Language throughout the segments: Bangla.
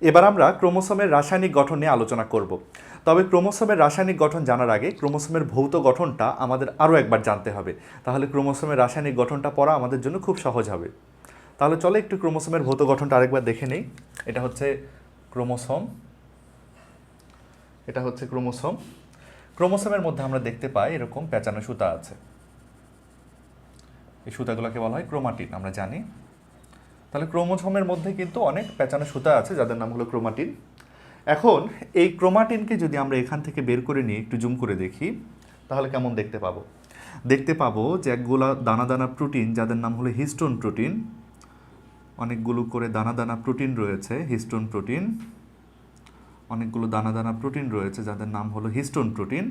এবার আমরা ক্রোমোসোমের রাসায়নিক গঠন নিয়ে আলোচনা করব। তবে ক্রোমোসোমের রাসায়নিক গঠন জানার আগে ক্রোমোসোমের ভৌত গঠনটা আমাদের আরও একবার জানতে হবে। তাহলে ক্রোমোসোমের রাসায়নিক গঠনটা পড়া আমাদের জন্য খুব সহজ হবে। তাহলে চলো একটু ক্রোমোসোমের ভৌত গঠনটা আরেকবার দেখে নেই। এটা হচ্ছে ক্রোমোসোম। এটা হচ্ছে ক্রোমোসোম। ক্রোমোসোমের মধ্যে আমরা দেখতে পাই এরকম পেঁচানো সুতা আছে। এই সুতাগুলোকে বলা হয় ক্রোমাটিন, আমরা জানি। তাহলে ক্রোমোসোমের মধ্যে কিন্তু অনেক পেঁচানো সুতা আছে, যাদের নাম হলো ক্রোমাটিন। এখন এই ক্রোমাটিনকে যদি আমরা এখান থেকে বের করে নিয়ে একটু জুম করে দেখি, তাহলে কেমন দেখতে পাবো? দেখতে পাবো যে একগুলা দানা দানা প্রোটিন, যাদের নাম হলো হিস্টোন প্রোটিন, অনেকগুলো করে দানা দানা প্রোটিন রয়েছে, হিস্টোন প্রোটিন, অনেকগুলো দানা দানা প্রোটিন রয়েছে, যাদের নাম হলো হিস্টোন প্রোটিন।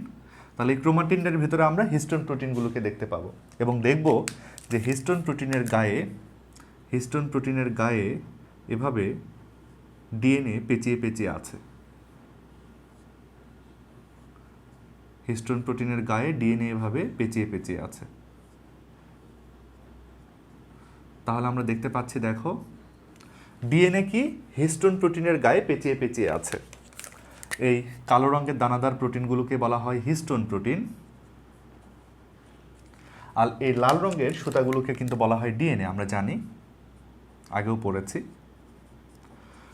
তাহলে এই ক্রোমাটিনের ভিতরে আমরা হিস্টোন প্রোটিনগুলোকে দেখতে পাবো এবং দেখব যে হিস্টোন প্রোটিনের গায়ে হিস্টোন প্রোটিনের গায়ে এভাবে ডিএনএ পেঁচিয়ে পেঁচিয়ে আছে। হিস্টোন প্রোটিনের গায়ে ডিএনএ এভাবে পেঁচিয়ে পেঁচিয়ে আছে। তাহলে আমরা দেখতে পাচ্ছি, দেখো, ডিএনএ কি হিস্টোন প্রোটিনের গায়ে পেঁচিয়ে পেঁচিয়ে আছে। এই কালো রঙের দানাদার প্রোটিনগুলোকে বলা হয় হিস্টোন প্রোটিন। আর এই লাল রঙের সুতাগুলোকে কিন্তু বলা হয় ডিএনএ, আমরা জানি। আগেও পড়েছি।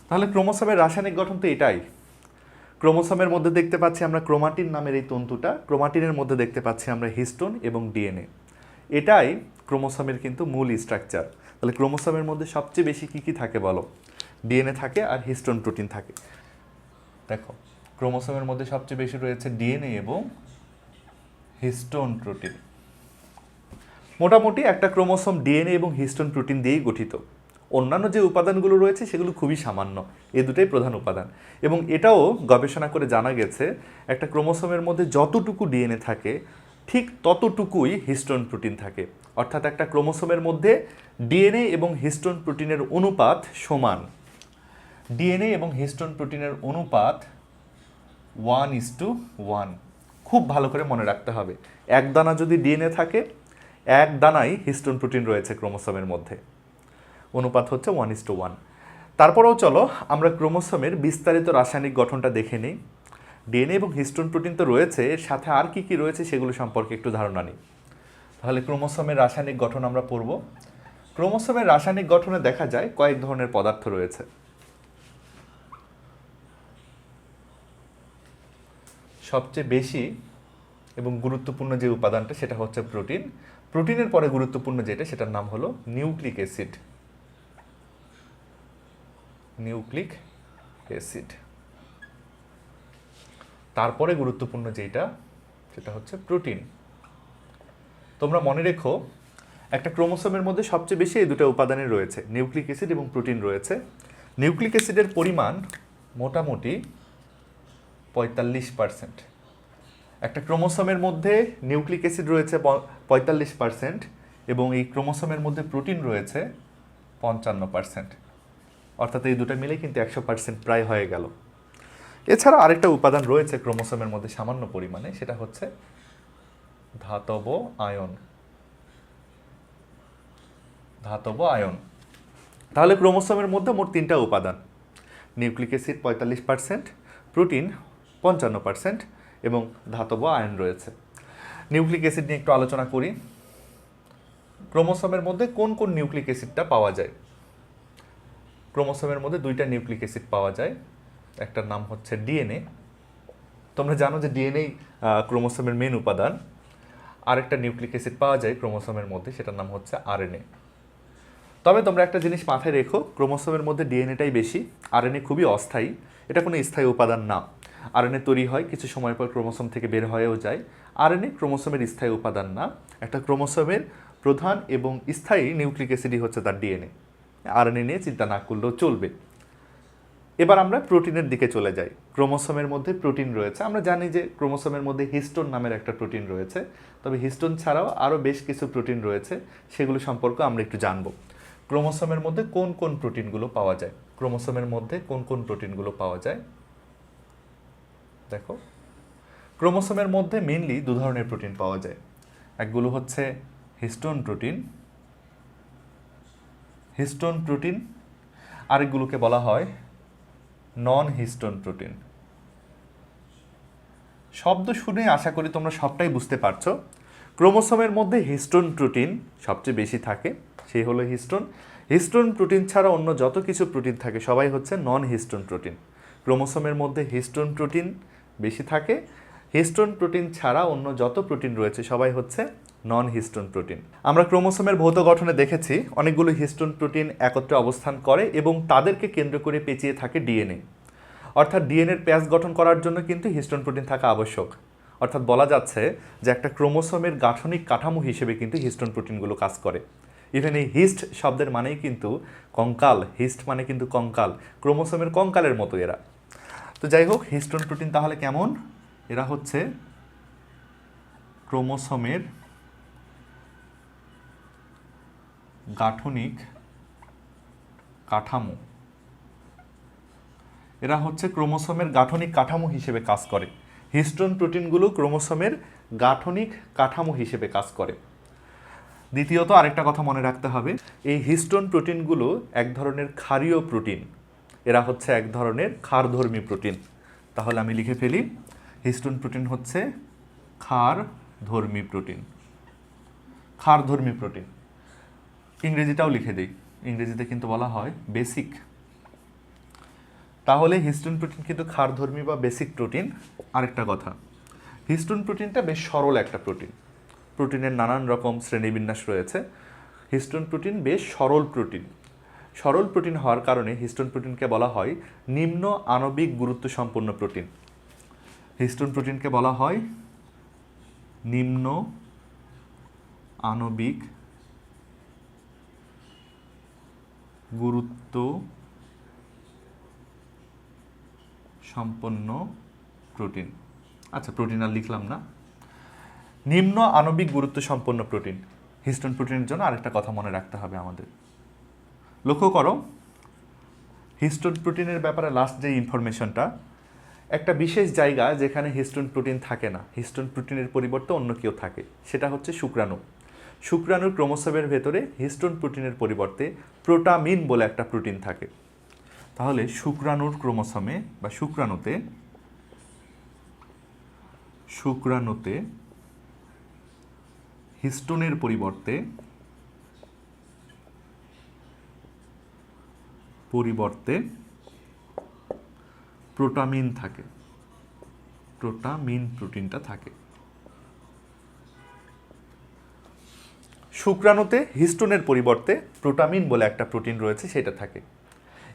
তাহলে ক্রোমোসোমের রাসায়নিক গঠন তো এটাই। ক্রোমোসোমের মধ্যে দেখতে পাচ্ছি আমরা ক্রোমাটিন নামের এই তন্তুটা। ক্রোমাটিনের মধ্যে দেখতে পাচ্ছি আমরা হিস্টোন এবং ডিএনএ। এটাই ক্রোমোসোমের কিন্তু মূল স্ট্রাকচার তাহলে ক্রোমোসোমের মধ্যে সবচেয়ে বেশি কি কি থাকে বলো? ডিএনএ থাকে আর হিস্টোন প্রোটিন থাকে। দেখো, ক্রোমোসোমের মধ্যে সবচেয়ে বেশি রয়েছে ডিএনএ এবং হিস্টোন প্রোটিন। মোটামুটি একটা ক্রোমোসোম ডিএনএ এবং হিস্টোন প্রোটিন দিয়েই গঠিত। অন্যান্য যে উপাদানগুলো রয়েছে সেগুলো খুবই সামান্য, এ দুটোই প্রধান উপাদান। এবং এটাও গবেষণা করে জানা গেছে, একটা ক্রোমোসোমের মধ্যে যতটুকু ডিএনএ থাকে, ঠিক ততটুকুই হিস্টোন প্রোটিন থাকে। অর্থাৎ একটা ক্রোমোসোমের মধ্যে ডিএনএ এবং হিস্টোন প্রোটিনের অনুপাত সমান। ডিএনএ এবং হিস্টোন প্রোটিনের অনুপাত ওয়ান ইস টু ওয়ান। খুব ভালো করে মনে রাখতে হবে। এক দানা যদি ডিএনএ থাকে, এক দানাই হিস্টোন প্রোটিন রয়েছে ক্রোমোসোমের মধ্যে। অনুপাত হচ্ছে ওয়ান ইস টু ওয়ান তারপরেও চলো, আমরা ক্রোমোসোমের বিস্তারিত রাসায়নিক গঠনটা দেখে নিই। ডিএনএ এবং হিস্টোন প্রোটিন তো রয়েছে, এর সাথে আর কি কি রয়েছে সেগুলো সম্পর্কে একটু ধারণা নিই। তাহলে ক্রোমোসোমের রাসায়নিক গঠন আমরা পড়ব। ক্রোমোসোমের রাসায়নিক গঠনে দেখা যায় কয়েক ধরনের পদার্থ রয়েছে। সবচেয়ে বেশি এবং গুরুত্বপূর্ণ যে উপাদানটা, সেটা হচ্ছে প্রোটিন। প্রোটিনের পরে গুরুত্বপূর্ণ যেটা, সেটার নাম হলো নিউক্লিক অ্যাসিড। নিউক্লিক অ্যাসিড তারপরে গুরুত্বপূর্ণ যেটা সেটা হচ্ছে প্রোটিন। তোমরা মনে রেখো, একটা ক্রোমোসোমের মধ্যে সবচেয়ে বেশি এই দুটো উপাদানের রয়েছে, নিউক্লিক অ্যাসিড এবং প্রোটিন রয়েছে। নিউক্লিক অ্যাসিডের পরিমাণ মোটামুটি পঁয়তাল্লিশ পার্সেন্ট। একটা ক্রোমোসোমের মধ্যে নিউক্লিক অ্যাসিড রয়েছে পঁয়তাল্লিশ পার্সেন্ট এবং এই ক্রোমোসোমের মধ্যে প্রোটিন রয়েছে পঞ্চান্ন পার্সেন্ট। অর্থাৎ এই দুটো মিলে কিন্তু একশো পার্সেন্ট প্রায় হয়ে গেল। এছাড়া আরেকটা উপাদান রয়েছে ক্রোমোসোমের মধ্যে সামান্য পরিমাণে, সেটা হচ্ছে ধাতব আয়ন। ধাতব আয়ন। তাহলে ক্রোমোসোমের মধ্যে মোট তিনটা উপাদান। নিউক্লিক অ্যাসিড পঁয়তাল্লিশ পার্সেন্ট প্রোটিন পঞ্চান্ন পার্সেন্ট এবং ধাতব আয়ন রয়েছে। নিউক্লিক অ্যাসিড নিয়ে একটু আলোচনা করি। ক্রোমোসোমের মধ্যে কোন কোন নিউক্লিক অ্যাসিডটা পাওয়া যায়? ক্রোমোসোমের মধ্যে দুইটা নিউক্লিক অ্যাসিড পাওয়া যায়। একটার নাম হচ্ছে ডিএনএ। তোমরা জানো যে ডিএনএ ক্রোমোসোমের মেন উপাদান। আরেকটা নিউক্লিক অ্যাসিড পাওয়া যায় ক্রোমোসোমের মধ্যে, সেটার নাম হচ্ছে আরএনএ। তবে তোমরা একটা জিনিস মাথায় রেখো, ক্রোমোসোমের মধ্যে ডিএনএটাই বেশি। আরএনএ খুবই অস্থায়ী। এটা কোনো স্থায়ী উপাদান না। আরএনএ তৈরি হয়, কিছু সময় পর ক্রোমোসোম থেকে বের হয়েও যায়। আরএনএ ক্রোমোসোমের স্থায়ী উপাদান না। একটা ক্রোমোসোমের প্রধান এবং স্থায়ী নিউক্লিক অ্যাসিডই হচ্ছে তার ডিএনএ। আরএনএ নিয়ে চিন্তা না করলেও চলবে। এবার আমরা প্রোটিনের দিকে চলে যাই। ক্রোমোসোমের মধ্যে প্রোটিন রয়েছে। আমরা জানি যে ক্রোমোসোমের মধ্যে হিস্টোন নামের একটা প্রোটিন রয়েছে। তবে হিস্টোন ছাড়াও আরও বেশ কিছু প্রোটিন রয়েছে। সেগুলো সম্পর্কে আমরা একটু জানব। ক্রোমোসোমের মধ্যে কোন কোন প্রোটিনগুলো পাওয়া যায়? ক্রোমোসোমের মধ্যে কোন কোন প্রোটিনগুলো পাওয়া যায়? দেখো। ক্রোমোসোমের মধ্যে মেনলি দু ধরনের প্রোটিন পাওয়া যায়। একগুলো হচ্ছে হিস্টোন প্রোটিন হিস্টোন প্রোটিন আরেকগুলোকে বলা হয় নন হিস্টোন প্রোটিন শব্দ শুনে আশা করি তোমরা সবটাই বুঝতে পারছ। ক্রোমোসোমের মধ্যে হিস্টোন প্রোটিন সবচেয়ে বেশি থাকে সেই হলো হিস্টোন হিস্টোন প্রোটিন ছাড়া অন্য যত কিছু প্রোটিন থাকে, সবাই হচ্ছে নন হিস্টোন প্রোটিন ক্রোমোসোমের মধ্যে হিস্টোন প্রোটিন বেশি থাকে। হিস্টোন প্রোটিন ছাড়া অন্য যত প্রোটিন রয়েছে, সবাই হচ্ছে নন হিস্টোন প্রোটিন আমরা ক্রোমোসোমের ভৌত গঠনে দেখেছি, অনেকগুলো হিস্টোন প্রোটিন একত্রে অবস্থান করে এবং তাদেরকে কেন্দ্র করে পেঁচিয়ে থাকে ডিএনএ। অর্থাৎ ডিএনএর প্যাচ গঠন করার জন্য কিন্তু হিস্টোন প্রোটিন থাকা আবশ্যক। অর্থাৎ বলা যাচ্ছে যে একটা ক্রোমোসোমের গাঠনিক কাঠামো হিসেবে কিন্তু হিস্টোন প্রোটিনগুলো কাজ করে। ইভেন এই হিস্ট শব্দের মানেই কিন্তু কঙ্কাল হিস্ট মানে কিন্তু কঙ্কাল, ক্রোমোসোমের কঙ্কালের মতো এরা। তো যাই হোক হিস্টোন প্রোটিন তাহলে কেমন? এরা হচ্ছে ক্রোমোসোমের গাঠনিক কাঠামো। এরা হচ্ছে ক্রোমোসোমের গাঠনিক কাঠামো হিসেবে কাজ করে। হিস্টোন প্রোটিনগুলো ক্রোমোসোমের গাঠনিক কাঠামো হিসেবে কাজ করে। দ্বিতীয়ত আরেকটা কথা মনে রাখতে হবে, এই হিস্টোন প্রোটিনগুলো এক ধরনের ক্ষারীয় প্রোটিন। এরা হচ্ছে এক ধরনের ক্ষারধর্মী প্রোটিন। তাহলে আমি লিখে ফেলি, হিস্টোন প্রোটিন হচ্ছে ক্ষারধর্মী প্রোটিন। ক্ষারধর্মী প্রোটিন। ইংরেজিটাও লিখে দিই। ইংরেজিতে কিন্তু বলা হয় বেসিক তাহলে হিস্টোন প্রোটিন কিন্তু ক্ষারধর্মী বা বেসিক প্রোটিন আরেকটা কথা হিস্টোন প্রোটিনটা বেশ সরল একটা প্রোটিন প্রোটিনের নানান রকম শ্রেণীবিন্যাস রয়েছে। হিস্টোন প্রোটিন বেশ সরল প্রোটিন সরল প্রোটিন হওয়ার কারণে হিস্টোন প্রোটিনকে বলা হয় নিম্ন আণবিক গুরুত্ব সম্পন্ন প্রোটিন হিস্টোন প্রোটিনকে বলা হয় নিম্ন আণবিক গুরুত্ব সম্পন্ন প্রোটিন। আচ্ছা প্রোটিন আর লিখলাম না। নিম্ন আণবিক গুরুত্ব সম্পন্ন প্রোটিন। হিস্টোন প্রোটিনের জন্য আরেকটা কথা মনে রাখতে হবে আমাদের। লক্ষ্য করো, হিস্টোন প্রোটিনের ব্যাপারে লাস্ট যে ইনফরমেশনটা একটা বিশেষ জায়গা যেখানে হিস্টোন প্রোটিন থাকে না। হিস্টোন প্রোটিনের পরিবর্তে অন্য কেউ থাকে। সেটা হচ্ছে শুক্রাণু। শুক্রাণুর ক্রোমোসোমের ভেতরে হিস্টোন প্রোটিনের পরিবর্তে প্রোটামিন বলে একটা প্রোটিন থাকে। তাহলে শুক্রাণুর ক্রোমোসোমে বা শুক্রাণুতে শুক্রাণুতে হিস্টোনের পরিবর্তে পরিবর্তে প্রোটামিন থাকে। প্রোটামিন প্রোটিনটা থাকে। শুক্রাণুতে হিস্টোনের পরিবর্তে প্রোটামিন বলে একটা প্রোটিন রয়েছে, সেটা থাকে।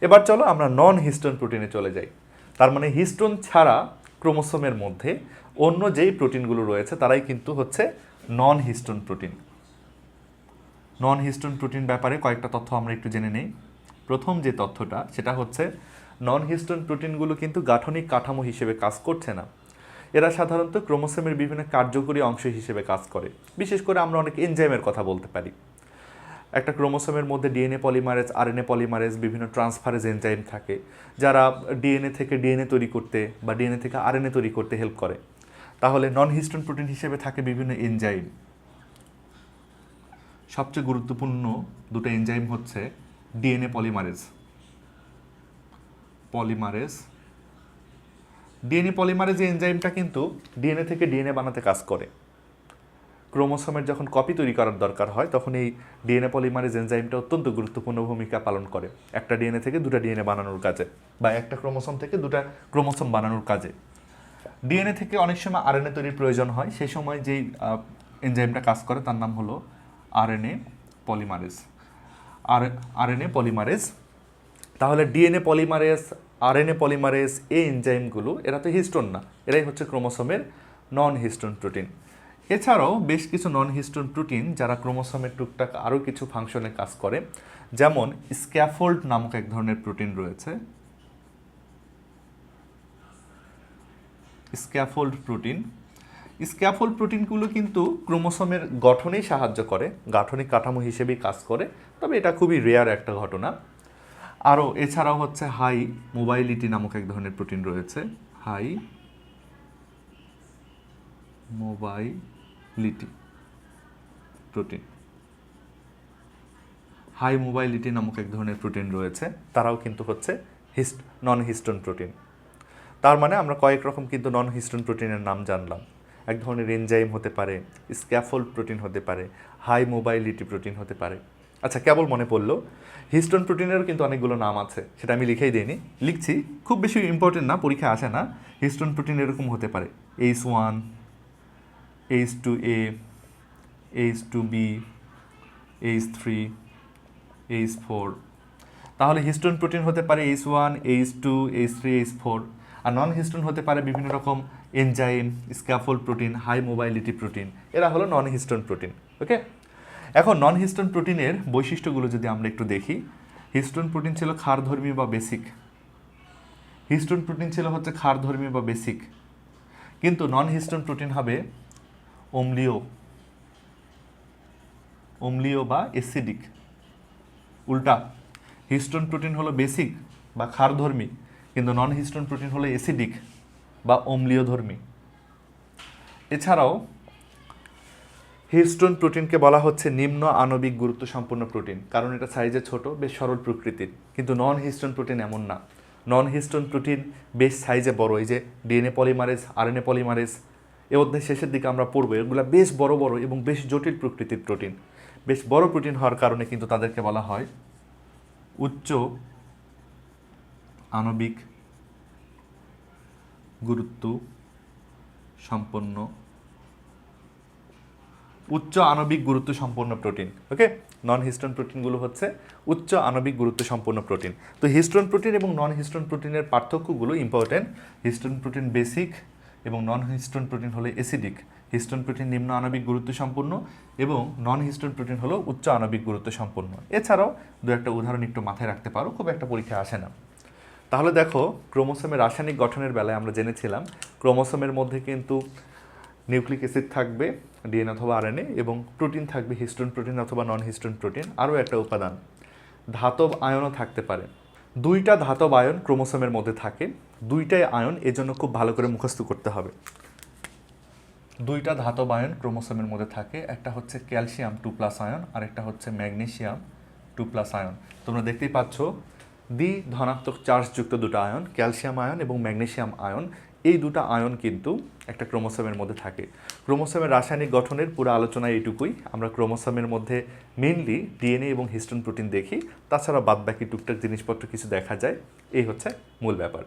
এবার চলো আমরা নন হিস্টোন প্রোটিনে চলে যাই। তার মানে হিস্টোন ছাড়া ক্রোমোসোমের মধ্যে অন্য যেই প্রোটিনগুলো রয়েছে, তারাই কিন্তু হচ্ছে non histone protein non histone protein ব্যাপারে কয়েকটা তথ্য আমরা একটু জেনে নেই। প্রথম যে তথ্যটা, সেটা হচ্ছে নন হিস্টোন প্রোটিনগুলো কিন্তু গাঠনিক কাঠামো হিসেবে কাজ করছে না। এরা সাধারণত ক্রোমোসোমের বিভিন্ন কার্যকরী অংশ হিসেবে কাজ করে। বিশেষ করে আমরা অনেক এনজাইমের কথা বলতে পারি। একটা ক্রোমোসোমের মধ্যে ডিএনএ পলিমারেজ, আরএনএ পলিমারেজ, বিভিন্ন ট্রান্সফারেজ এনজাইম থাকে, যারা ডিএনএ থেকে ডিএনএ তৈরি করতে বা ডিএনএ থেকে আরএনএ তৈরি করতে হেল্প করে। তাহলে নন হিস্টন প্রোটিন হিসেবে থাকে বিভিন্ন এনজাইম। সবচেয়ে গুরুত্বপূর্ণ দুটো এনজাইম হচ্ছে DNA polymerase. Polymerase DNA polymerase এই এনজাইমটা কিন্তু ডিএনএ থেকে ডিএনএ বানাতে কাজ করে। ক্রোমোসোমের যখন কপি তৈরি করার দরকার হয়, তখন এই ডিএনএ পলিমারেজ এনজাইমটা অত্যন্ত গুরুত্বপূর্ণ ভূমিকা পালন করে। একটা ডিএনএ থেকে দুটা ডিএনএ বানানোর কাজে বা একটা ক্রোমোসোম থেকে দুটা ক্রোমোসোম বানানোর কাজে। ডিএনএ থেকে অনেক সময় আরএনএ তৈরির প্রয়োজন হয়। সেই সময় যেই এনজাইমটা কাজ করে তার নাম হলো আরএনএ পলিমারেজ। আর, আরএনএ পলিমারেজ। তাহলে ডিএনএ পলিমারেজ আরএনএ পলিমারেজ এই এনজাইমগুলো, এরা তো হিস্টোন না, এরাই হচ্ছে ক্রোমোসোমের নন হিস্টোন প্রোটিন এছাড়াও বেশ কিছু নন হিস্টোন প্রোটিন যারা ক্রোমোসোমের টুকটাক আরও কিছু ফাংশনে কাজ করে, যেমন স্ক্যাফোল্ড নামক এক ধরনের প্রোটিন রয়েছে। স্ক্যাফোল্ড প্রোটিন স্ক্যাফোল্ড প্রোটিনগুলো কিন্তু ক্রোমোসোমের গঠনেই সাহায্য করে, গাঠনিক কাঠামো হিসেবেই কাজ করে, তবে এটা খুবই রেয়ার একটা ঘটনা। আরও এছাড়াও হচ্ছে হাই মোবাইলিটি নামক এক ধরনের প্রোটিন রয়েছে, high mobility protein. High mobility নামক এক ধরনের প্রোটিন রয়েছে, তারাও কিন্তু হচ্ছে হিস্ট নন হিস্টন প্রোটিন। তার মানে আমরা কয়েক রকম কিন্তু নন হিস্টন প্রোটিনের নাম জানলাম। এক ধরনের এনজাইম হতে পারে স্ক্যাফোল্ড প্রোটিন হতে পারে হাই মোবাইলিটি প্রোটিন হতে পারে। আচ্ছা কেবল মনে পড়ল, হিস্টোন প্রোটিনেরও কিন্তু অনেকগুলো নাম আছে, সেটা আমি লিখেই দিইনি। লিখছি, খুব বেশি ইম্পর্টেন্ট না, পরীক্ষা আসে না, হিস্টোন প্রোটিন এরকম হতে পারে। H one, H two A, H two B, H three, H four. তাহলে হিস্টোন প্রোটিন হতে পারে H one, H two, H three, H four. আর নন হিস্টোন হতে পারে বিভিন্ন রকম enzyme scaffold protein high mobility protein এরা হলো নন হিস্টোন প্রোটিন ওকে এখন নন হিস্টোন প্রোটিনের বৈশিষ্ট্যগুলো যদি আমরা একটু দেখি হিস্টোন প্রোটিন ছিল ক্ষারধর্মী বা বেসিক হিস্টোন প্রোটিন ছিল হচ্ছে ক্ষারধর্মী বা বেসিক কিন্তু নন হিস্টোন প্রোটিন হবে অম্লীয় অম্লীয় বা অ্যাসিডিক উল্টা হিস্টোন প্রোটিন হলো বেসিক বা ক্ষারধর্মী, কিন্তু নন হিস্টোন প্রোটিন হলো অ্যাসিডিক বা অম্লীয় ধর্মী। এছাড়াও হিস্টোন প্রোটিনকে বলা হচ্ছে নিম্ন আণবিক গুরুত্ব সম্পন্ন প্রোটিন, কারণ এটা সাইজে ছোট, বেশ সরল প্রকৃতির। কিন্তু নন হিস্টোন প্রোটিন এমন না। নন হিস্টোন প্রোটিন বেশ সাইজে বড়, এই যে ডিএনএ পলিমারেজ আরএনএ পলিমারেজ এ অধ্যায় শেষের দিকে আমরা পড়ব, এগুলো বেশ বড় বড় এবং বেশ জটিল প্রকৃতির প্রোটিন বেশ বড় প্রোটিন হওয়ার কারণে কিন্তু তাদেরকে বলা হয় উচ্চ আণবিক গুরুত্ব সম্পন্ন উচ্চ আণবিক গুরুত্ব সম্পন্ন প্রোটিন, ওকে? নন হিস্টন প্রোটিনগুলো হচ্ছে উচ্চ আণবিক গুরুত্ব সম্পন্ন প্রোটিন। তো হিস্টোন প্রোটিন এবং নন হিস্টন প্রোটিনের পার্থক্যগুলো ইম্পর্টেন্ট হিস্টোন প্রোটিন বেসিক এবং নন হিস্টোন প্রোটিন হলো অ্যাসিডিক হিস্টোন প্রোটিন নিম্ন আণবিক গুরুত্ব সম্পন্ন এবং নন হিস্টন প্রোটিন হলো উচ্চ আণবিক গুরুত্ব সম্পন্ন এছাড়াও দু একটা উদাহরণ একটু মাথায় রাখতে পারো, খুব একটা পরীক্ষা আসে না। তাহলে দেখো, ক্রোমোসোমের রাসায়নিক গঠনের বেলায় আমরা জেনেছিলাম, ক্রোমোসোমের মধ্যে কিন্তু নিউক্লিক অ্যাসিড থাকবে ডিএনএ অথবা আরএনএ, এবং প্রোটিন থাকবে হিস্টোন প্রোটিন অথবা নন হিস্টোন প্রোটিন আরও একটা উপাদান। ধাতব আয়নও থাকতে পারে। দুইটা ধাতব আয়ন ক্রোমোসোমের মধ্যে থাকে। দুইটাই আয়ন এজন্য খুব ভালো করে মুখস্থ করতে হবে। দুইটা ধাতব আয়ন ক্রোমোসোমের মধ্যে থাকে। একটা হচ্ছে ক্যালসিয়াম টু প্লাস আয়ন আর একটা হচ্ছে ম্যাগনেশিয়াম টু প্লাস আয়ন। তোমরা দেখতেই পাচ্ছ, দ্বি ধনাত্মক চার্জযুক্ত দুটো আয়ন, ক্যালসিয়াম আয়ন এবং ম্যাগনেশিয়াম আয়ন এই দুটা আয়ন কিন্তু একটা ক্রোমোসোমের মধ্যে থাকে। ক্রোমোসোমের রাসায়নিক গঠনের পুরো আলোচনা এইটুকুই। আমরা ক্রোমোসোমের মধ্যে মেনলি ডিএনএ এবং হিস্টন প্রোটিন দেখি। তাছাড়া বাদবাকি টুকটাক জিনিসপত্র কিছু দেখা যায়। এই হচ্ছে মূল ব্যাপার।